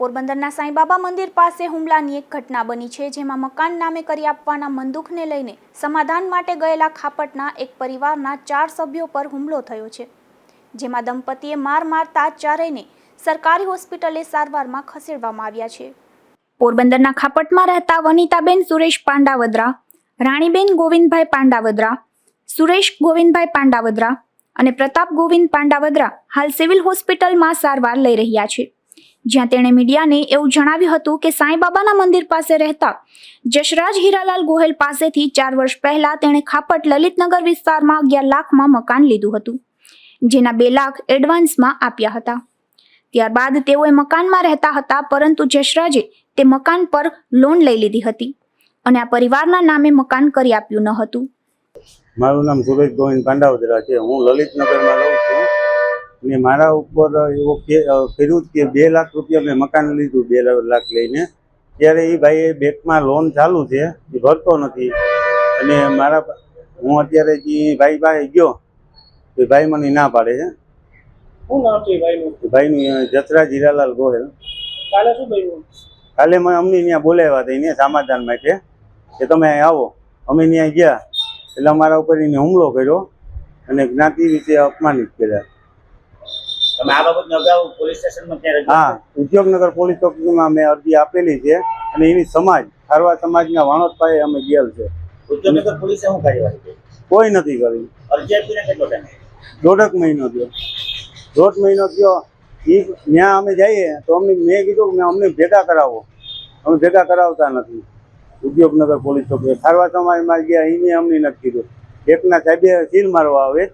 પોરબંદરના સાંઈબાબા મંદિર પાસે હુમલાની એક ઘટના બની છે, જેમાં મકાન નામે કરી આપવાના મંદુકને લઈને સમાધાન માટે ગયેલા ખાપટના એક પરિવારના ચાર સભ્યો પર હુમલો થયો છે. જેમાં દંપતીએ માર મારતા ચારેયને સરકારી હોસ્પિટલે સારવારમાં ખસેડવામાં આવ્યા છે. પોરબંદરના ખાપટમાં રહેતા વનિતાબેન સુરેશ પાંડાવદરા, રાણીબેન ગોવિંદભાઈ પાંડાવદરા, સુરેશ ગોવિંદભાઈ પાંડાવદરા અને પ્રતાપ ગોવિંદ પાંડાવદરા હાલ સિવિલ હોસ્પિટલમાં સારવાર લઈ રહ્યા છે. જ્યાં તેણે મીડિયાને એવું જણાવ્યું હતું કે સાંઈબાબાના મંદિર પાસે રહેતા જશરાજ હીરાલાલ ગોહેલ પાસેથી ચાર વર્ષ પહેલા તેણે ખાપટ લલિતનગર વિસ્તારમાં અગિયાર લાખમાં મકાન લીધું હતું, જેના બે લાખ એડવાન્સમાં આપ્યા હતા. ત્યારબાદ તેઓએ મકાનમાં રહેતા હતા, પરંતુ જશરાજે તે મકાન પર લોન લઈ લીધી હતી અને આ પરિવારના નામે મકાન કરી આપ્યું ન હતું. મારું નામ સુરેશ ગોવિંદ કાંડાવદરા છે. હું લલિતનગરમાં રહું અને મારા ઉપર એવો કર્યું કે બે લાખ રૂપિયા મેં મકાન લીધું બે લાખ લઈને. ત્યારે એ ભાઈએ બેંકમાં લોન ચાલુ છે એ ભરતો નથી. અને મારા હું અત્યારે જે ભાઈ પાસે ગયો એ ભાઈ મને ના પાડે છે. ભાઈનું? એ જીરાલાલ ગોહેલ. કાલે શું બન્યું? કાલે મેં અમને ત્યાં બોલાવ્યા હતા એને સમાધાન માટે. કે તમે અહીં આવો. અમે ત્યાં ગયા. એટલે અમારા ઉપર એને હુમલો કર્યો અને જ્ઞાતિ વિશે અપમાનિત કર્યા. તમે આ બાબતને અગાઉ પોલીસ સ્ટેશનમાં ક્યાં હા ઉદ્યોગનગર પોલીસ ચોકીમાં મેં અરજી આપેલી છે અને એની સમાજ ખારવા સમાજના વાણોદ પાસે અમે ગયેલ છે. ઉદ્યોગનગર પોલીસે શું કાર્યવાહી કરી? કોઈ નથી કરી. અરજી આપીને કેટલો ટાઈમ દોઢક મહિનો થયો. દોઢ મહિનો થયો. એ ત્યાં અમે જઈએ તો અમને મેં કીધું કે અમને ભેગા કરાવો. અમે ભેગા કરાવતા નથી. ઉદ્યોગનગર પોલીસ ચોકી ખારવા સમાજમાં ગયા એને અમને નથી કીધું. એકના સાહેબે સીલ મારવા આવે.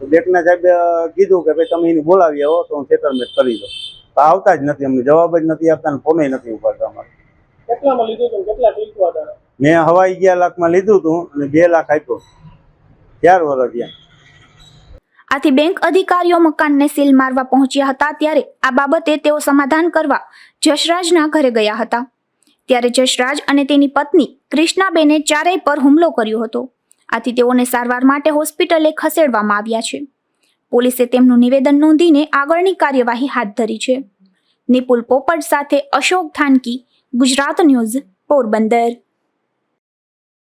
તો બેકના સાહેબે કીધું કે ભાઈ તમે એને બોલાવી આવો તો હું સેટલમેન્ટ કરી દઉં. તો આવતા જ નથી અમને જવાબ જ નથી આપતા ફોને નથી ઉપાડતા અમારે. મેં હવા અગિયાર લાખમાં લીધું હતું અને બે લાખ આપ્યો. ચાર વર્ષ થયા. આથી બેંક અધિકારીઓ મકાનને સીલ મારવા પહોંચ્યા હતા ત્યારે આ બાબતે તેઓ સમાધાન કરવા જશરાજના ઘરે ગયા હતા. ત્યારે જશરાજ અને તેની પત્ની ક્રિષ્નાબેને ચારેય પર હુમલો કર્યો હતો. આથી તેઓને સારવાર માટે હોસ્પિટલે ખસેડવામાં આવ્યા છે. પોલીસે તેમનું નિવેદન નોંધીને આગળની કાર્યવાહી હાથ ધરી છે. નિપુલ પોપટ સાથે અશોક થાનકી ગુજરાત ન્યૂઝ, પોરબંદર.